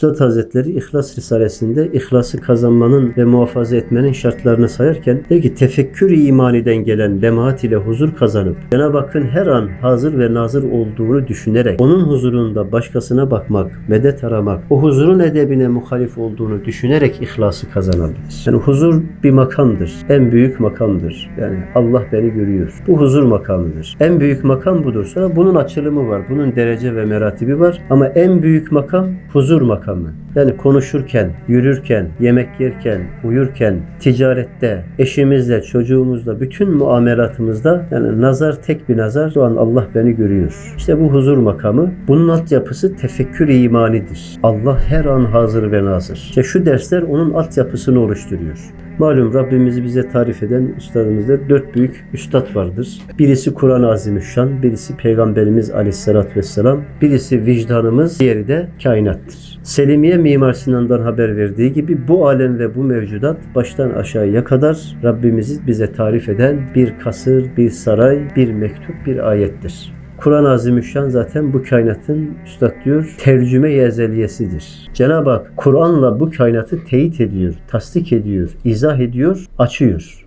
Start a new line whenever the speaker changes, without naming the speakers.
Üstad Hazretleri İhlas Risalesinde ihlası kazanmanın ve muhafaza etmenin şartlarını sayarken der ki tefekkür imaniden gelen lemaat ile huzur kazanıp Cenab-ı Hakk'ın her an hazır ve nazır olduğunu düşünerek onun huzurunda başkasına bakmak, medet aramak, o huzurun edebine muhalif olduğunu düşünerek ihlası kazanabilir. Yani huzur bir makamdır. En büyük makamdır. Yani Allah beni görüyor. Bu huzur makamıdır. En büyük makam budur. Sonra bunun açılımı var. Bunun derece ve meratibi var. Ama en büyük makam huzur makamı. Yani konuşurken, yürürken, yemek yerken, uyurken, ticarette, eşimizle, çocuğumuzla, bütün muamelatımızda yani nazar tek bir nazar. Şu an Allah beni görüyor. İşte bu huzur makamı. Bunun altyapısı tefekkür imanidir. Allah her an hazır ve nazır. İşte şu dersler onun altyapısını oluşturuyor. Malum Rabbimizi bize tarif eden üstadımızda dört büyük üstad vardır. Birisi Kur'an-ı Azimüşşan, birisi Peygamberimiz Aleyhisselatü Vesselam, birisi vicdanımız, diğeri de kainattır. Selimiye Mimar Sinan'dan haber verdiği gibi bu alem ve bu mevcudat baştan aşağıya kadar Rabbimizi bize tarif eden bir kasır, bir saray, bir mektup, bir ayettir. Kur'an-ı Azimüşşan zaten bu kainatın üstad diyor tercüme ezeliyesidir. Cenab-ı Hak Kur'an'la bu kainatı teyit ediyor, tasdik ediyor, izah ediyor, açıyor.